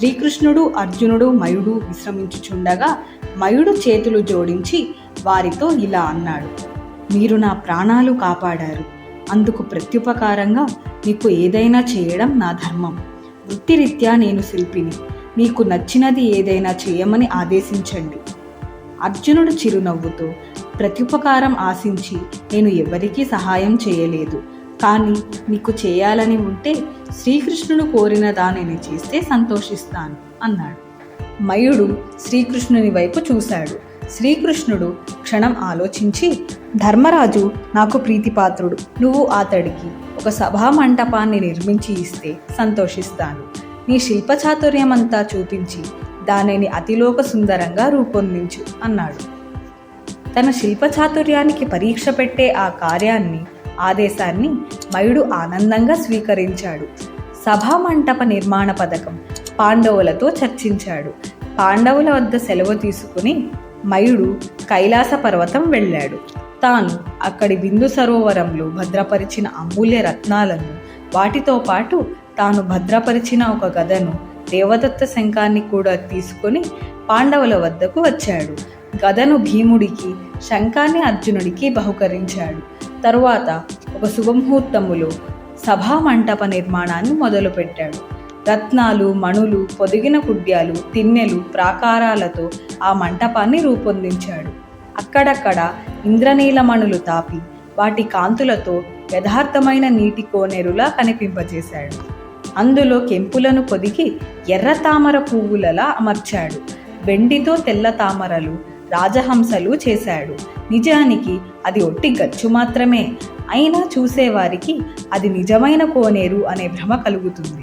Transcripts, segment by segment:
శ్రీకృష్ణుడు అర్జునుడు మయుడు విశ్రమించుచుండగా మయుడు చేతులు జోడించి వారితో ఇలా అన్నాడు మీరు నా ప్రాణాలు కాపాడారు. అందుకు ప్రత్యుపకారంగా మీకు ఏదైనా చేయడం నా ధర్మం. వృత్తిరీత్యా నేను శిల్పిని. మీకు నచ్చినది ఏదైనా చేయమని ఆదేశించండి అర్జునుడు చిరునవ్వుతో ప్రత్యుపకారం ఆశించి నేను ఎవరికీ సహాయం చేయలేదు. కానీ నీకు చేయాలని ఉంటే శ్రీకృష్ణుడు కోరిన దానిని చేస్తే సంతోషిస్తాను అన్నాడు. మయుడు శ్రీకృష్ణుని వైపు చూశాడు. శ్రీకృష్ణుడు క్షణం ఆలోచించి ధర్మరాజు నాకు ప్రీతిపాత్రుడు. నువ్వు అతడికి ఒక సభా మంటపాన్ని నిర్మించి ఇస్తే సంతోషిస్తాను. నీ శిల్పచాతుర్యమంతా చూపించి దానిని అతిలోక సుందరంగా రూపొందించు అన్నాడు. తన శిల్పచాతుర్యానికి పరీక్ష పెట్టే ఆ కార్యాన్ని ఆదేశాన్ని మయుడు ఆనందంగా స్వీకరించాడు. సభామంటప నిర్మాణ పథకం పాండవులతో చర్చించాడు. పాండవుల వద్ద సెలవు తీసుకుని మయుడు కైలాస పర్వతం వెళ్ళాడు. తాను అక్కడి బిందు సరోవరంలో భద్రపరిచిన అమూల్య రత్నాలను వాటితో పాటు తాను భద్రపరిచిన ఒక గదను దేవదత్త శంఖాన్ని కూడా తీసుకొని పాండవుల వద్దకు వచ్చాడు. గదను భీముడికి శంఖాన్ని అర్జునుడికి బహుకరించాడు. తరువాత ఒక శుభముహూర్తములో సభా మంటప నిర్మాణాన్ని మొదలుపెట్టాడు. రత్నాలు మణులు పొదిగిన కుడ్యాలు తిన్నెలు ప్రాకారాలతో ఆ మంటపాన్ని రూపొందించాడు. అక్కడక్కడ ఇంద్రనీలమణులు తాపి వాటి కాంతులతో యథార్థమైన నీటి కోనేరులా కనిపింపజేశాడు. అందులో కెంపులను పొదిగి ఎర్ర తామర పువ్వులలా అమర్చాడు. వెండితో తెల్ల తామరలు రాజహంసలు చేశాడు. నిజానికి అది ఒట్టి గచ్చు మాత్రమే. అయినా చూసేవారికి అది నిజమైన కోనేరు అనే భ్రమ కలుగుతుంది.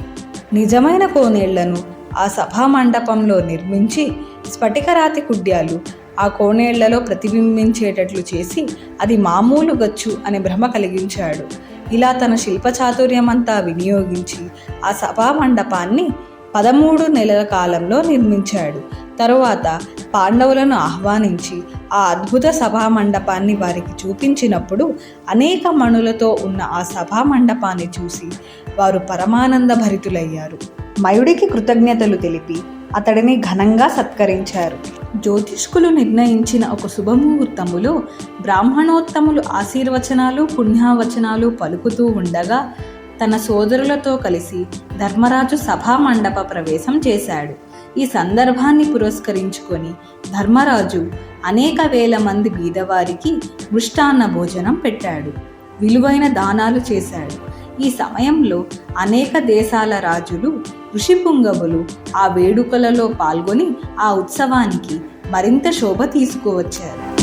నిజమైన కోనేళ్ళను ఆ సభా మండపంలో నిర్మించి స్ఫటికరాతి కుడ్యాలు ఆ కోనేళ్ళలో ప్రతిబింబించేటట్లు చేసి అది మామూలు గచ్చు అనే భ్రమ కలిగించాడు. ఇలా తన శిల్పచాతుర్యమంతా వినియోగించి ఆ సభా మండపాన్ని పదమూడు నెలల కాలంలో నిర్మించాడు. తరువాత పాండవులను ఆహ్వానించి ఆ అద్భుత సభా మండపాన్ని వారికి చూపించినప్పుడు అనేక మణులతో ఉన్న ఆ సభా మండపాన్ని చూసి వారు పరమానంద భరితులయ్యారు మయుడికి కృతజ్ఞతలు తెలిపి అతడిని ఘనంగా సత్కరించారు. జ్యోతిష్కులు నిర్ణయించిన ఒక శుభముహూర్తములో బ్రాహ్మణోత్తములు ఆశీర్వచనాలు పుణ్యావచనాలు పలుకుతూ ఉండగా తన సోదరులతో కలిసి ధర్మరాజు సభా మండప ప్రవేశం చేశాడు. ఈ సందర్భాన్ని పురస్కరించుకొని ధర్మరాజు అనేక వేల మంది బీదవారికి మృష్టాన్న భోజనం పెట్టాడు. విలువైన దానాలు చేశాడు. ఈ సమయంలో అనేక దేశాల రాజులు ఋషిపుంగవులు ఆ వేడుకలలో పాల్గొని ఆ ఉత్సవానికి మరింత శోభ తీసుకువచ్చారు.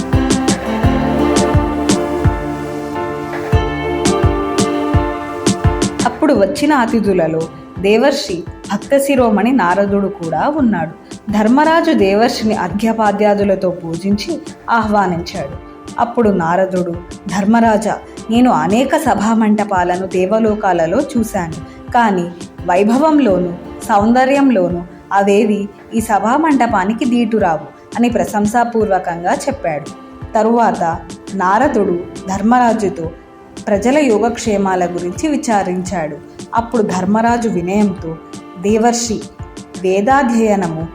అప్పుడు వచ్చిన అతిథులలో దేవర్షి భక్త శిరోమణి నారదుడు కూడా ఉన్నాడు. ధర్మరాజు దేవర్షిని అర్ఘ్యపాద్యాదులతో పూజించి ఆహ్వానించాడు. అప్పుడు నారదుడు ధర్మరాజా నేను అనేక సభా మంటపాలను దేవలోకాలలో చూశాను. కానీ వైభవంలోనూ సౌందర్యంలోనూ అవేవి ఈ సభా మంటపానికి దీటురావు అని ప్రశంసాపూర్వకంగా చెప్పాడు. తరువాత నారదుడు ధర్మరాజుతో ప్రజల యోగక్షేమాల గురించి విచారించాడు. అప్పుడు ధర్మరాజు వినయంతో దేవర్షి వేదాధ్యయనము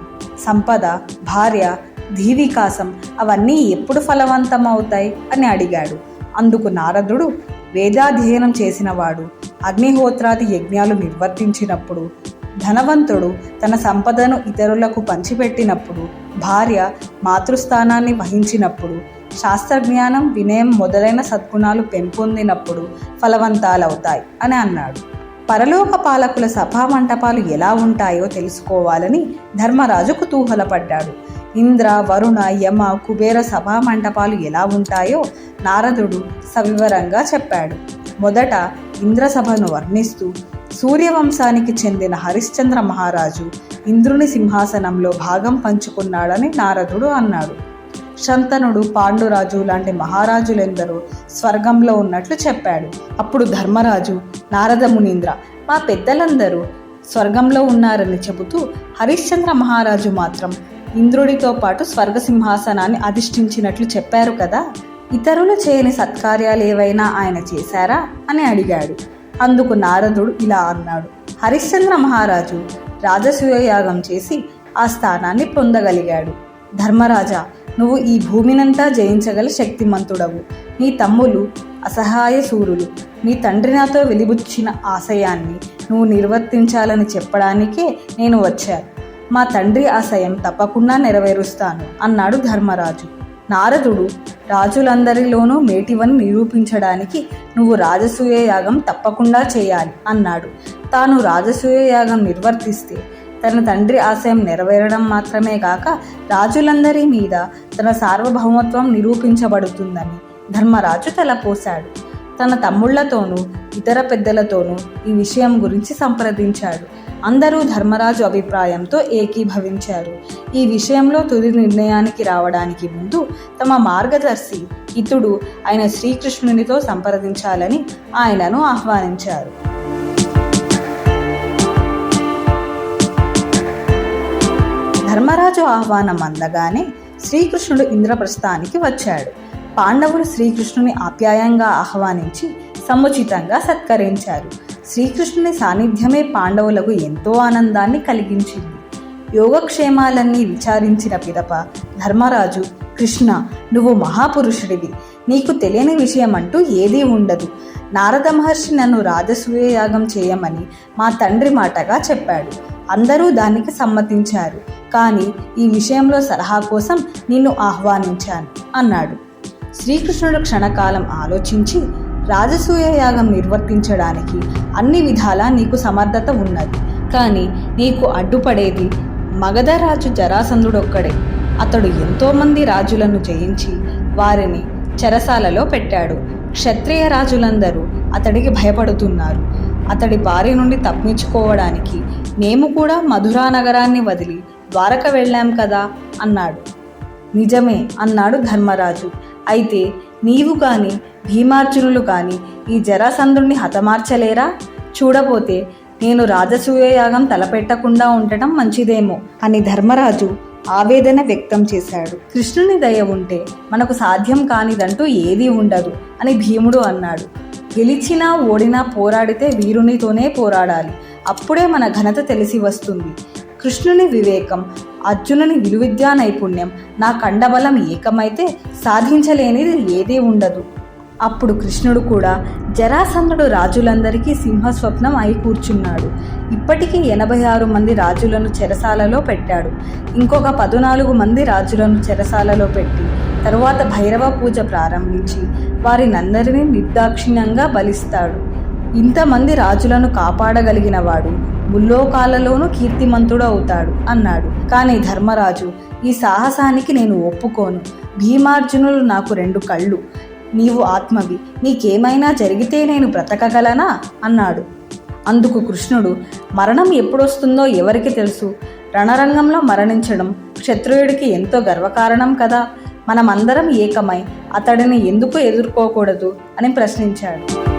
సంపద భార్య ధీవికాసం అవన్నీ ఎప్పుడు ఫలవంతమవుతాయి? అని అడిగాడు. అందుకు నారదుడు వేదాధ్యయనం చేసినవాడు అగ్నిహోత్రాది యజ్ఞాలు నిర్వర్తించినప్పుడు ధనవంతుడు తన సంపదను ఇతరులకు పంచిపెట్టినప్పుడు భార్య మాతృస్థానాన్ని వహించినప్పుడు శాస్త్రజ్ఞానం వినయం మొదలైన సద్గుణాలు పెంపొందినప్పుడు ఫలవంతాలవుతాయి అని అన్నాడు. పరలోక పాలకుల సభా మంటపాలు ఎలా ఉంటాయో తెలుసుకోవాలని ధర్మరాజు కుతూహలపడ్డాడు. ఇంద్ర వరుణ యమ కుబేర సభా మంటపాలు ఎలా ఉంటాయో నారదుడు సవివరంగా చెప్పాడు. మొదట ఇంద్రసభను వర్ణిస్తూ సూర్యవంశానికి చెందిన హరిశ్చంద్ర మహారాజు ఇంద్రుని సింహాసనంలో భాగం పంచుకున్నాడని నారదుడు అన్నాడు. శంతనుడు పాండురాజు లాంటి మహారాజులెందరూ స్వర్గంలో ఉన్నట్లు చెప్పాడు. అప్పుడు ధర్మరాజు నారద మునీంద్ర మా పెద్దలందరూ స్వర్గంలో ఉన్నారని చెబుతూ హరిశ్చంద్ర మహారాజు మాత్రం ఇంద్రుడితో పాటు స్వర్గ సింహాసనాన్ని అధిష్ఠించినట్లు చెప్పారు కదా? ఇతరులు చేయని సత్కార్యాలు ఏవైనా ఆయన చేశారా? అని అడిగాడు. అందుకు నారదుడు ఇలా అన్నాడు. హరిశ్చంద్ర మహారాజు రాజసూయ యాగం చేసి ఆ స్థానాన్ని పొందగలిగాడు. ధర్మరాజా నువ్వు ఈ భూమినంతా జయించగల శక్తిమంతుడవు. నీ తమ్ములు అసహాయ సూరులు. నీ తండ్రి నాతో వెలిబుచ్చిన ఆశయాన్ని నువ్వు నిర్వర్తించాలని చెప్పడానికే నేను వచ్చాను మా తండ్రి ఆశయం తప్పకుండా నెరవేరుస్తాను అన్నాడు ధర్మరాజు. నారదుడు రాజులందరిలోనూ మేటివని నిరూపించడానికి నువ్వు రాజసూయ యాగం తప్పకుండా చేయాలి అన్నాడు. తాను రాజసూయ యాగం నిర్వర్తిస్తే తన తండ్రి ఆశయం నెరవేరడం మాత్రమే కాక రాజులందరి మీద తన సార్వభౌమత్వం నిరూపించబడుతుందని ధర్మరాజు తలపోశాడు. తన తమ్ముళ్ళతోనూ ఇతర పెద్దలతోనూ ఈ విషయం గురించి సంప్రదించాడు. అందరూ ధర్మరాజు అభిప్రాయంతో ఏకీభవించారు. ఈ విషయంలో తుది నిర్ణయానికి రావడానికి ముందు తమ మార్గదర్శి ఇతుడు ఆయన శ్రీకృష్ణునితో సంప్రదించాలని ఆయనను ఆహ్వానించారు. ధర్మరాజు ఆహ్వానం అందగానే శ్రీకృష్ణుడు ఇంద్రప్రస్థానికి వచ్చాడు. పాండవులు శ్రీకృష్ణుని ఆప్యాయంగా ఆహ్వానించి సముచితంగా సత్కరించారు. శ్రీకృష్ణుని సాన్నిధ్యమే పాండవులకు ఎంతో ఆనందాన్ని కలిగించింది. యోగక్షేమాలన్నీ విచారించిన పిదప ధర్మరాజు కృష్ణ నువ్వు మహాపురుషుడివి. నీకు తెలియని విషయం అంటూ ఏదీ ఉండదు. నారద మహర్షి నన్ను రాజసూయ యాగం చేయమని మా తండ్రి మాటగా చెప్పాడు. అందరూ దానికి సమ్మతించారు. కానీ ఈ విషయంలో సలహా కోసం నిన్ను ఆహ్వానించాను అన్నాడు. శ్రీకృష్ణుడు క్షణకాలం ఆలోచించి రాజసూయ యాగం నిర్వర్తించడానికి అన్ని విధాలా నీకు సమర్థత ఉన్నది. కానీ నీకు అడ్డుపడేది మగధరాజు జరాసంధుడొక్కడే. అతడు ఎంతోమంది రాజులను జయించి వారిని చెరసాలలో పెట్టాడు. క్షత్రియ రాజులందరూ అతడికి భయపడుతున్నారు. అతడి బారి నుండి తప్పించుకోవడానికి మేము కూడా మధురా నగరాన్ని వదిలి ద్వారక వెళ్ళాం కదా అన్నాడు. నిజమే అన్నాడు ధర్మరాజు. అయితే నీవు కానీ భీమార్జునులు కానీ ఈ జరాసంధుణ్ణి హతమార్చలేరా? చూడపోతే నేను రాజసూయయాగం తలపెట్టకుండా ఉండటం మంచిదేమో అని ధర్మరాజు ఆవేదన వ్యక్తం చేశాడు. కృష్ణుని దయ ఉంటే మనకు సాధ్యం కానిదంటూ ఏదీ ఉండదు అని భీముడు అన్నాడు. గెలిచినా ఓడినా పోరాడితే వీరునితోనే పోరాడాలి. అప్పుడే మన ఘనత తెలిసి వస్తుంది. కృష్ణుని వివేకం అర్జునుని విలువిద్యా నైపుణ్యం నా కండబలం ఏకమైతే సాధించలేనిది ఏదీ ఉండదు. అప్పుడు కృష్ణుడు కూడా జరాసంధుడు రాజులందరికీ సింహస్వప్నం అయి కూర్చున్నాడు. ఇప్పటికీ ఎనభై ఆరు మంది రాజులను చెరసాలలో పెట్టాడు. ఇంకొక పద్నాలుగు మంది రాజులను చెరసాలలో పెట్టి తరువాత భైరవ పూజ ప్రారంభించి వారినందరినీ నిర్దాక్షిణ్యంగా బలిస్తాడు. ఇంతమంది రాజులను కాపాడగలిగిన వాడు ముల్లోకాలలోనూ కీర్తిమంతుడు అవుతాడు అన్నాడు. కానీ ధర్మరాజు ఈ సాహసానికి నేను ఒప్పుకోను. భీమార్జునులు నాకు రెండు కళ్ళు. నీవు ఆత్మవి. నీకేమైనా జరిగితే నేను బ్రతకగలనా? అన్నాడు. అందుకు కృష్ణుడు మరణం ఎప్పుడొస్తుందో ఎవరికి తెలుసు? రణరంగంలో మరణించడం క్షత్రియుడికి ఎంతో గర్వకారణం కదా? మనమందరం ఏకమై అతడిని ఎందుకు ఎదుర్కోకూడదు? అని ప్రశ్నించాడు.